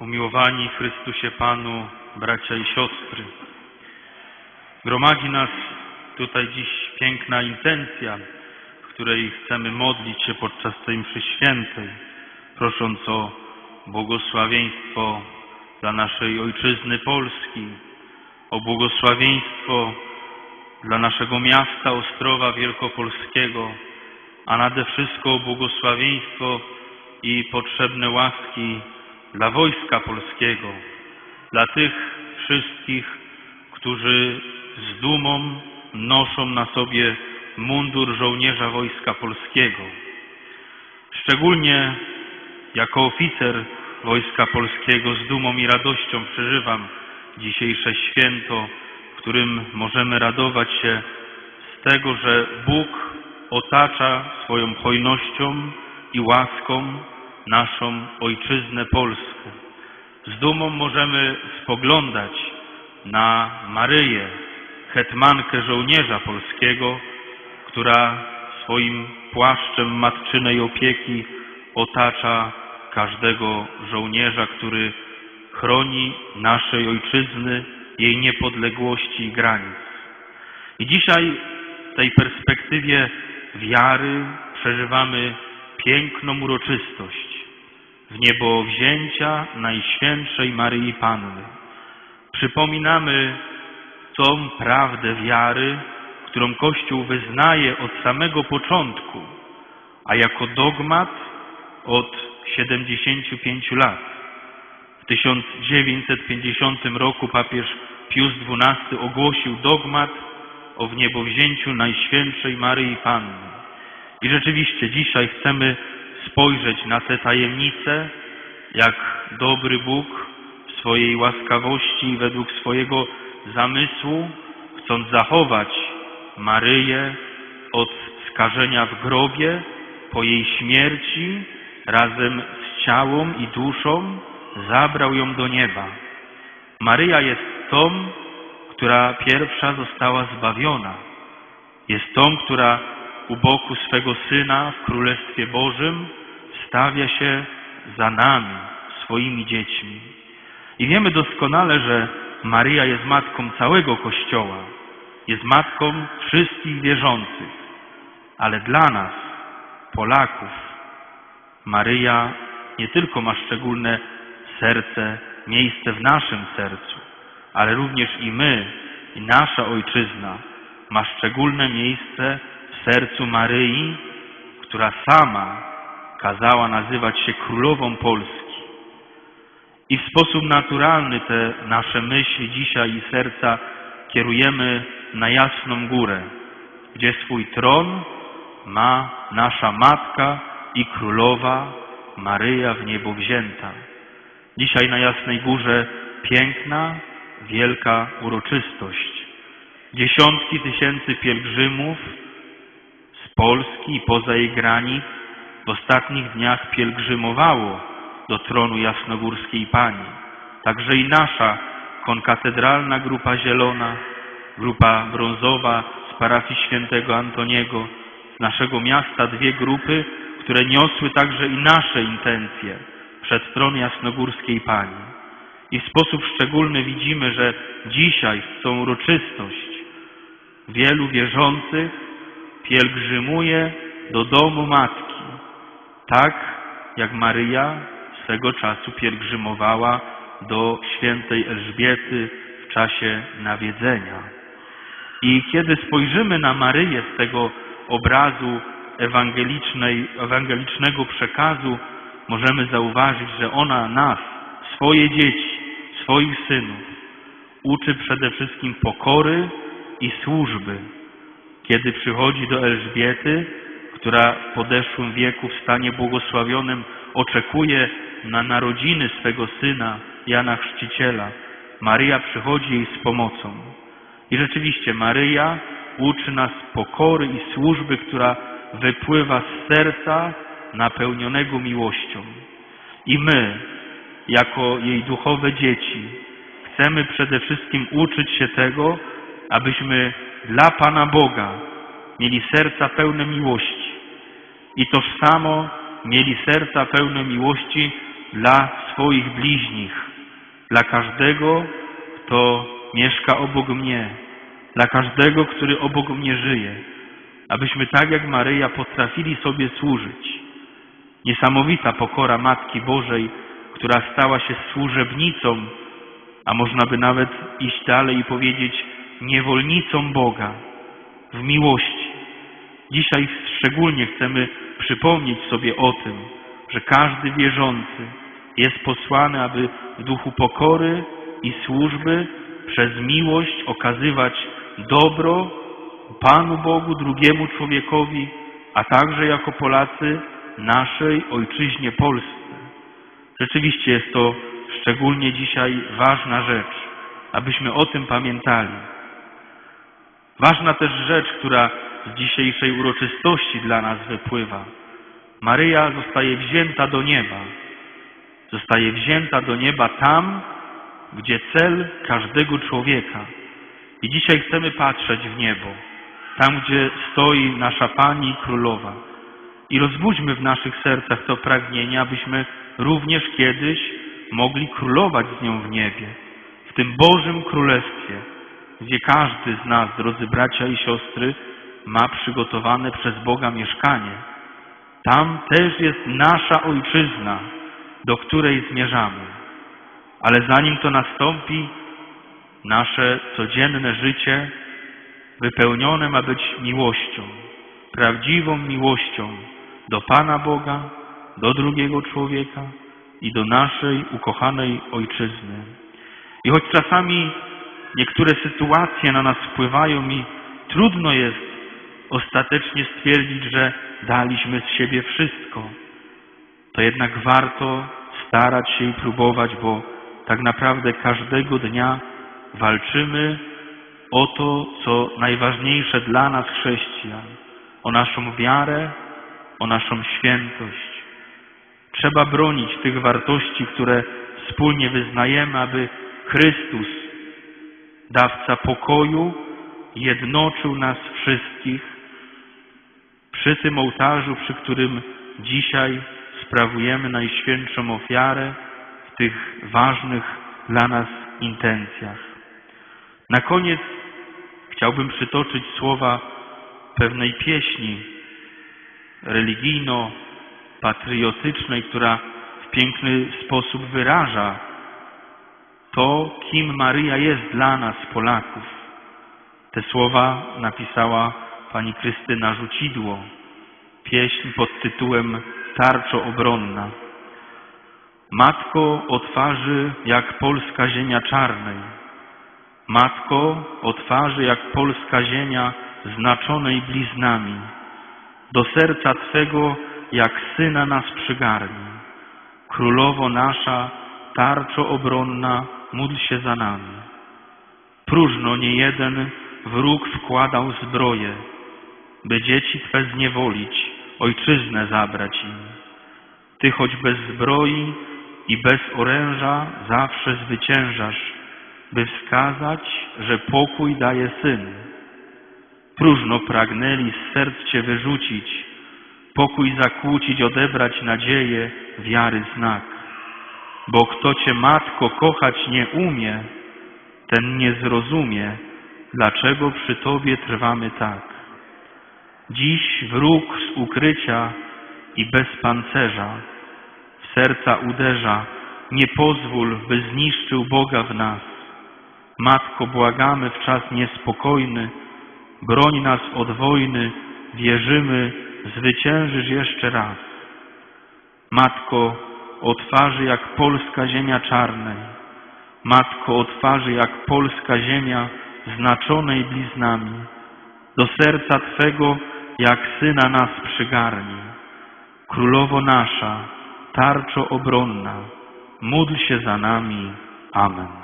Umiłowani w Chrystusie Panu, bracia i siostry. Gromadzi nas tutaj dziś piękna intencja, w której chcemy modlić się podczas tej mszy świętej, prosząc o błogosławieństwo dla naszej Ojczyzny Polski, o błogosławieństwo dla naszego miasta Ostrowa Wielkopolskiego, a nade wszystko o błogosławieństwo i potrzebne łaski dla Wojska Polskiego, dla tych wszystkich, którzy z dumą noszą na sobie mundur żołnierza Wojska Polskiego. Szczególnie jako oficer Wojska Polskiego z dumą i radością przeżywam dzisiejsze święto, w którym możemy radować się z tego, że Bóg otacza swoją hojnością i łaską naszą Ojczyznę Polską. Z dumą możemy spoglądać na Maryję, hetmankę żołnierza polskiego, która swoim płaszczem matczynej opieki otacza każdego żołnierza, który chroni naszej ojczyzny, jej niepodległości i granic. I dzisiaj w tej perspektywie wiary przeżywamy piękną uroczystość w niebo wzięcia Najświętszej Maryi Panny. Przypominamy tą prawdę wiary, którą Kościół wyznaje od samego początku, a jako dogmat od 75 lat. W 1950 roku papież Pius XII ogłosił dogmat o wniebowzięciu Najświętszej Maryi Panny. I rzeczywiście dzisiaj chcemy spojrzeć na te tajemnice, jak dobry Bóg w swojej łaskawości według swojego zamysłu, chcąc zachować Maryję od skażenia w grobie, po jej śmierci, razem z ciałem i duszą, zabrał ją do nieba. Maryja jest tą, która pierwsza została zbawiona. Jest tą, która u boku swego Syna w Królestwie Bożym stawia się za nami, swoimi dziećmi. I wiemy doskonale, że Maryja jest matką całego Kościoła, jest matką wszystkich wierzących, ale dla nas, Polaków, Maryja nie tylko ma szczególne serce, miejsce w naszym sercu, ale również i my, i nasza Ojczyzna ma szczególne miejsce w sercu Maryi, która sama kazała nazywać się Królową Polski. I w sposób naturalny te nasze myśli dzisiaj i serca kierujemy na Jasną Górę, gdzie swój tron ma nasza Matka i Królowa Maryja w niebo wzięta. Dzisiaj na Jasnej Górze piękna, wielka uroczystość. Dziesiątki tysięcy pielgrzymów z Polski i poza jej granic w ostatnich dniach pielgrzymowało do tronu Jasnogórskiej Pani. Także i nasza konkatedralna grupa zielona, grupa brązowa z parafii świętego Antoniego, z naszego miasta dwie grupy, które niosły także i nasze intencje przed tron Jasnogórskiej Pani. I w sposób szczególny widzimy, że dzisiaj w tą uroczystość wielu wierzących pielgrzymuje do domu Matki, tak jak Maryja swego czasu pielgrzymowała do świętej Elżbiety w czasie nawiedzenia. I kiedy spojrzymy na Maryję z tego obrazu ewangelicznego przekazu, możemy zauważyć, że ona nas, swoje dzieci, swoich synów, uczy przede wszystkim pokory i służby. Kiedy przychodzi do Elżbiety, która w podeszłym wieku w stanie błogosławionym oczekuje na narodziny swego syna Jana Chrzciciela, Maryja przychodzi jej z pomocą. I rzeczywiście Maryja uczy nas pokory i służby, która wypływa z serca napełnionego miłością. I my, jako jej duchowe dzieci, chcemy przede wszystkim uczyć się tego, abyśmy dla Pana Boga mieli serca pełne miłości. I toż samo mieli serca pełne miłości dla swoich bliźnich, dla każdego, kto mieszka obok mnie, dla każdego, który obok mnie żyje, abyśmy tak jak Maryja potrafili sobie służyć. Niesamowita pokora Matki Bożej, która stała się służebnicą, a można by nawet iść dalej i powiedzieć niewolnicą Boga w miłości. Dzisiaj szczególnie chcemy przypomnieć sobie o tym, że każdy wierzący jest posłany, aby w duchu pokory i służby przez miłość okazywać dobro Panu Bogu, drugiemu człowiekowi, a także jako Polacy naszej ojczyźnie Polsce. Rzeczywiście jest to szczególnie dzisiaj ważna rzecz, abyśmy o tym pamiętali. Ważna też rzecz, która z dzisiejszej uroczystości dla nas wypływa. Maryja zostaje wzięta do nieba. Zostaje wzięta do nieba tam, gdzie cel każdego człowieka. I dzisiaj chcemy patrzeć w niebo, tam gdzie stoi nasza Pani Królowa. I rozbudźmy w naszych sercach to pragnienie, abyśmy również kiedyś mogli królować z nią w niebie, w tym Bożym Królestwie, gdzie każdy z nas, drodzy bracia i siostry, ma przygotowane przez Boga mieszkanie. Tam też jest nasza ojczyzna, do której zmierzamy. Ale zanim to nastąpi, nasze codzienne życie wypełnione ma być miłością, prawdziwą miłością do Pana Boga, do drugiego człowieka i do naszej ukochanej ojczyzny. I choć czasami niektóre sytuacje na nas wpływają i trudno jest ostatecznie stwierdzić, że daliśmy z siebie wszystko, to jednak warto starać się i próbować, bo tak naprawdę każdego dnia walczymy o to, co najważniejsze dla nas chrześcijan, o naszą wiarę, o naszą świętość. Trzeba bronić tych wartości, które wspólnie wyznajemy, aby Chrystus, dawca pokoju, jednoczył nas wszystkich przy tym ołtarzu, przy którym dzisiaj sprawujemy najświętszą ofiarę w tych ważnych dla nas intencjach. Na koniec chciałbym przytoczyć słowa pewnej pieśni religijno-patriotycznej, która w piękny sposób wyraża to, kim Maryja jest dla nas, Polaków. Te słowa napisała pani Krystyna Rzucidło. Pieśń pod tytułem Tarczo obronna. Matko o twarzy jak polska ziemia czarnej. Matko o twarzy jak polska ziemia znaczonej bliznami. Do serca Twego jak syna nas przygarni. Królowo nasza, tarczo obronna, módl się za nami. Próżno nie jeden wróg wkładał zbroję, by dzieci Twe zniewolić, ojczyznę zabrać im. Ty choć bez zbroi i bez oręża zawsze zwyciężasz, by wskazać, że pokój daje Syn. Próżno pragnęli z serc Cię wyrzucić, pokój zakłócić, odebrać nadzieję, wiary znak. Bo kto Cię, Matko, kochać nie umie, ten nie zrozumie, dlaczego przy Tobie trwamy tak. Dziś wróg z ukrycia i bez pancerza w serca uderza, nie pozwól, by zniszczył Boga w nas. Matko, błagamy w czas niespokojny, broń nas od wojny, wierzymy, zwyciężysz jeszcze raz. Matko, o twarzy jak polska ziemia czarnej, Matko, o twarzy jak polska ziemia znaczonej bliznami, do serca Twego jak syna nas przygarni. Królowo nasza, tarczo obronna, módl się za nami. Amen.